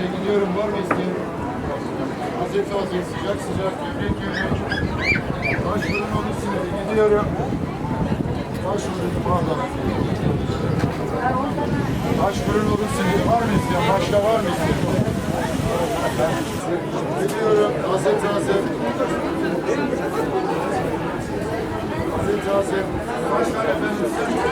Gidiyorum var mı isteyen? Taze taze sıcak sıcak gevrek gevrek. Taş fırın olur siniri gidiyorum. Taş fırın pardon. Taş fırın olur siniri var mı isteyen? Başka var mı isteyen? Gidiyorum taze taze. Taze taze. Tane efendim?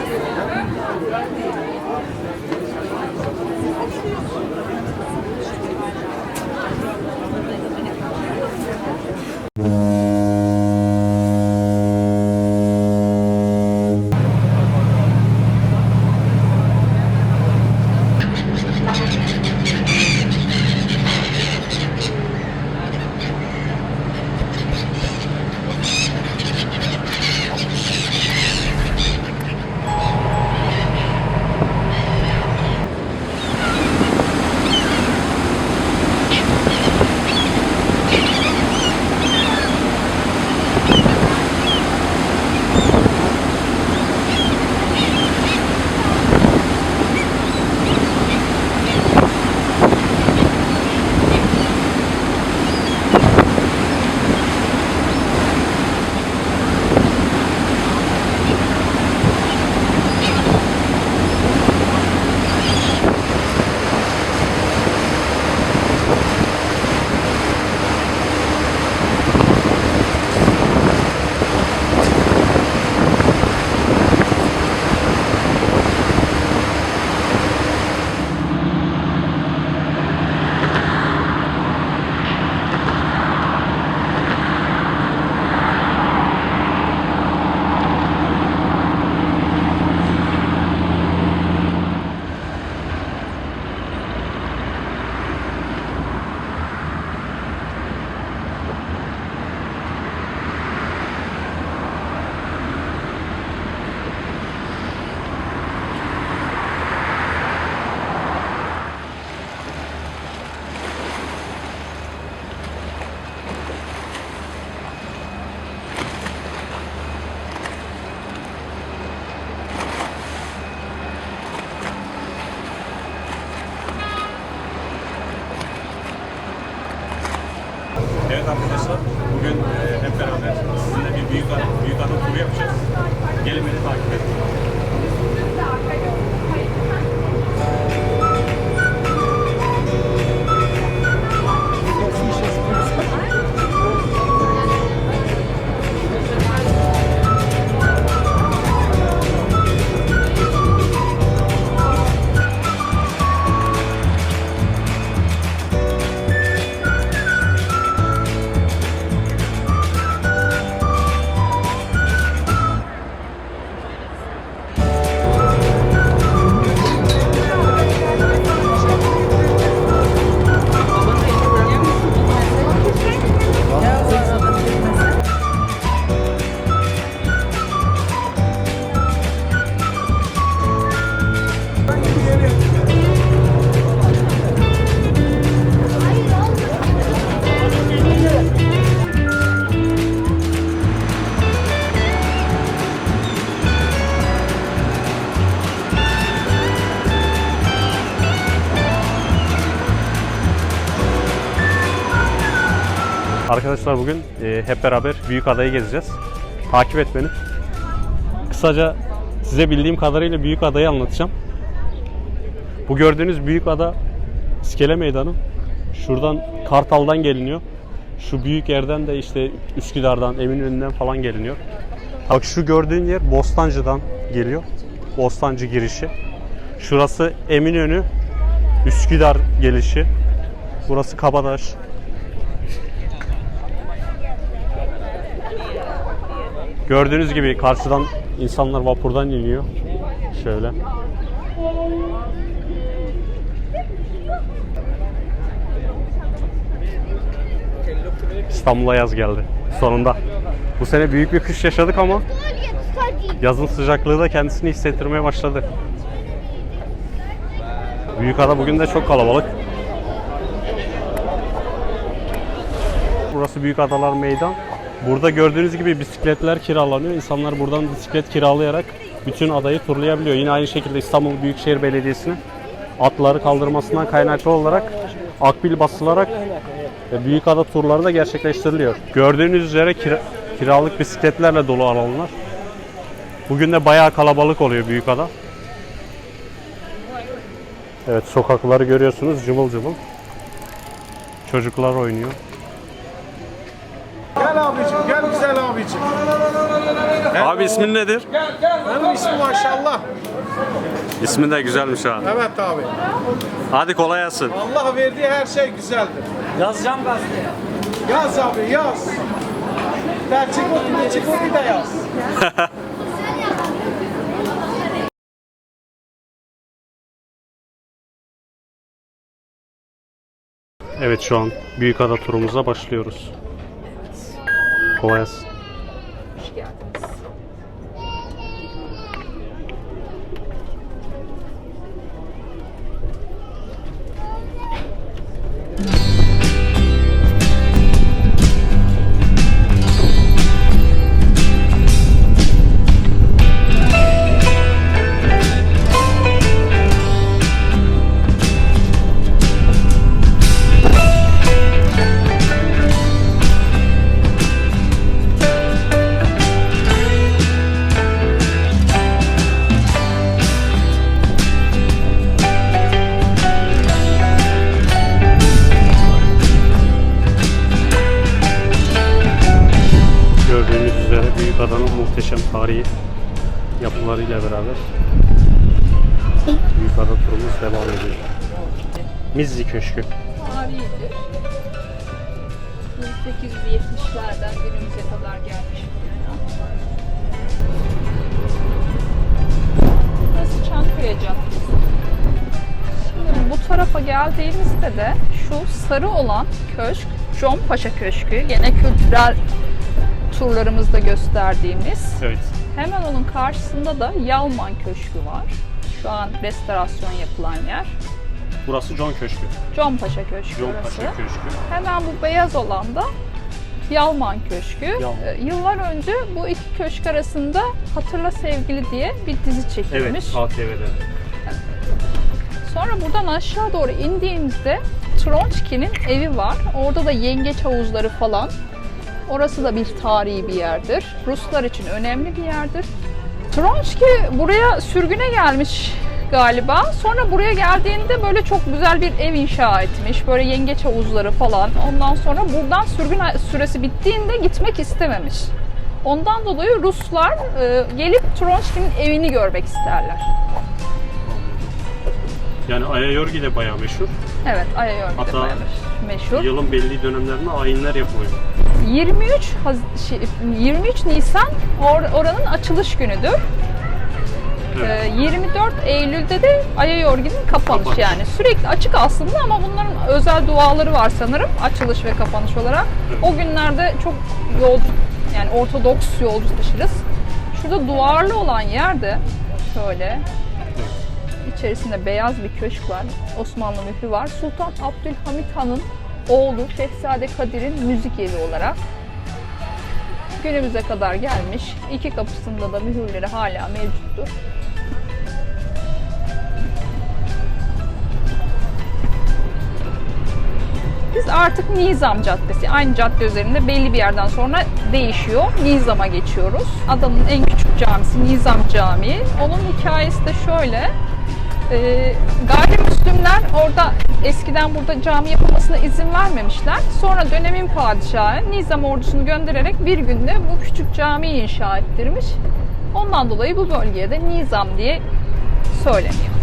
Evet arkadaşlar, bugün e, hep beraber sizinle bir büyük büyük ada turu yapacağız. Gelin beni takip edin. Arkadaşlar bugün e, hep beraber büyük adayı gezeceğiz. Takip et beni. Kısaca size bildiğim kadarıyla büyük adayı anlatacağım. Bu gördüğünüz büyük ada İskele Meydanı. Şuradan Kartal'dan geliniyor. Şu büyük yerden de işte Üsküdar'dan, Eminönü'nden falan geliniyor. Bak şu gördüğün yer Bostancı'dan geliyor. Bostancı girişi. Şurası Eminönü, Üsküdar gelişi. Burası Kabataş. Gördüğünüz gibi karşıdan insanlar vapurdan iniyor. Şöyle. İstanbul'a yaz geldi. Sonunda. Bu sene büyük bir kış yaşadık ama yazın sıcaklığı da kendisini hissettirmeye başladı. Büyükada bugün de çok kalabalık. Burası Büyük Adalar Meydan. Burada gördüğünüz gibi bisikletler kiralanıyor. İnsanlar buradan bisiklet kiralayarak bütün adayı turlayabiliyor. Yine aynı şekilde İstanbul Büyükşehir Belediyesi'nin atları kaldırmasından kaynaklı olarak akbil basılarak ve Büyükada turları da gerçekleştiriliyor. Gördüğünüz üzere kira- kiralık bisikletlerle dolu alanlar. Bugün de bayağı kalabalık oluyor Büyükada. Evet sokakları görüyorsunuz cıvıl cıvıl. Çocuklar oynuyor. Abicim. Abi ismin nedir? Benim ismim maşallah. İsmin de güzelmiş ha. Evet abi. Hadi kolay gelsin. Allah verdiği her şey güzeldir. Yazacağım gazeteye. Yaz abi, yaz. Gerçek oku, gerçek oku da yaz. Evet şu an Büyükada turumuza başlıyoruz. Kolay gelsin. Yapılarıyla beraber Büyükada turumuz devam ediyor. Mizzi Köşkü. tarihidir. 1870'lerden günümüze kadar gelmiş. Burası Çankaya Caddesi. Şimdi bu tarafa geldiğimizde de şu sarı olan köşk John Paşa Köşkü. Gene kültürel turlarımızda gösterdiğimiz. Evet. Hemen onun karşısında da Yalman Köşkü var. Şu an restorasyon yapılan yer. Burası John Köşkü. John Paşa Köşkü John burası. Paşa Köşkü. Hemen bu beyaz olan da Yalman Köşkü. Yalman. Ee, Yıllar önce bu iki köşk arasında Hatırla Sevgili diye bir dizi çekilmiş. Evet, ATV'de. Sonra buradan aşağı doğru indiğimizde Tronçki'nin evi var. Orada da yengeç havuzları falan. Orası da bir tarihi bir yerdir. Ruslar için önemli bir yerdir. Tronçki buraya sürgüne gelmiş galiba. Sonra buraya geldiğinde böyle çok güzel bir ev inşa etmiş. Böyle yengeç havuzları falan. Ondan sonra buradan sürgün süresi bittiğinde gitmek istememiş. Ondan dolayı Ruslar e, gelip Tronçki'nin evini görmek isterler. Yani Ayayorgi de bayağı meşhur. Evet, Ayayorgi de bayağı meşhur. Yılın belli dönemlerinde ayinler yapılıyor. 23 Haz- şey, 23 Nisan or- oranın açılış günüdür. Evet. Ee, 24 Eylül'de de Ayayorgi'nin kapanışı Kapanış. yani. Sürekli açık aslında ama bunların özel duaları var sanırım açılış ve kapanış olarak. O günlerde çok yolcu yani Ortodoks yolcu taşırız. Şurada duvarlı olan yerde şöyle içerisinde beyaz bir köşk var. Osmanlı mührü var. Sultan Abdülhamit Han'ın oğlu Şehzade Kadir'in müzik evi olarak günümüze kadar gelmiş. İki kapısında da mühürleri hala mevcuttur. Biz artık Nizam Caddesi, aynı cadde üzerinde belli bir yerden sonra değişiyor. Nizam'a geçiyoruz. Adanın en küçük camisi Nizam Camii. Onun hikayesi de şöyle. Ee, gayrimüslimler orada eskiden burada cami yapılmasına izin vermemişler. Sonra dönemin padişahı Nizam ordusunu göndererek bir günde bu küçük camiyi inşa ettirmiş. Ondan dolayı bu bölgeye de Nizam diye söyleniyor.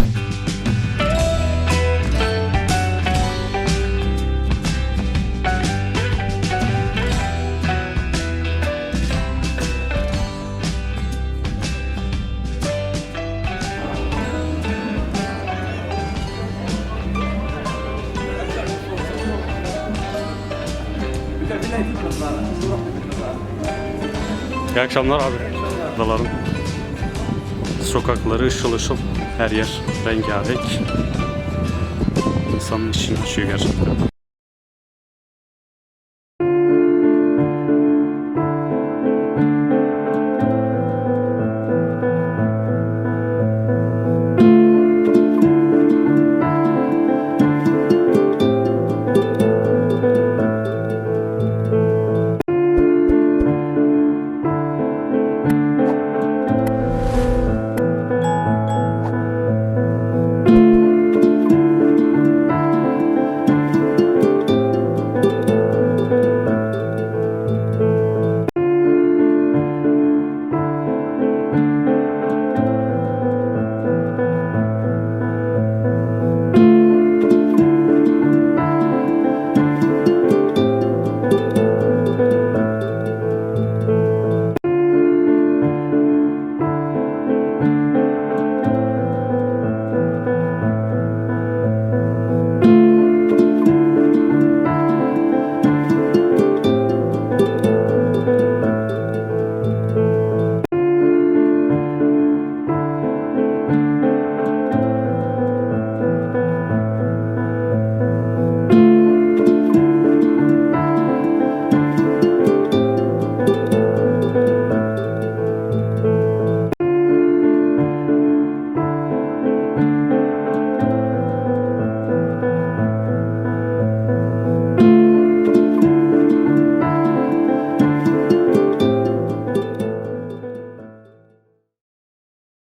İyi akşamlar abi. Adaların sokakları ışıl ışıl. Her yer rengarenk. İnsanın içini açıyor gerçekten.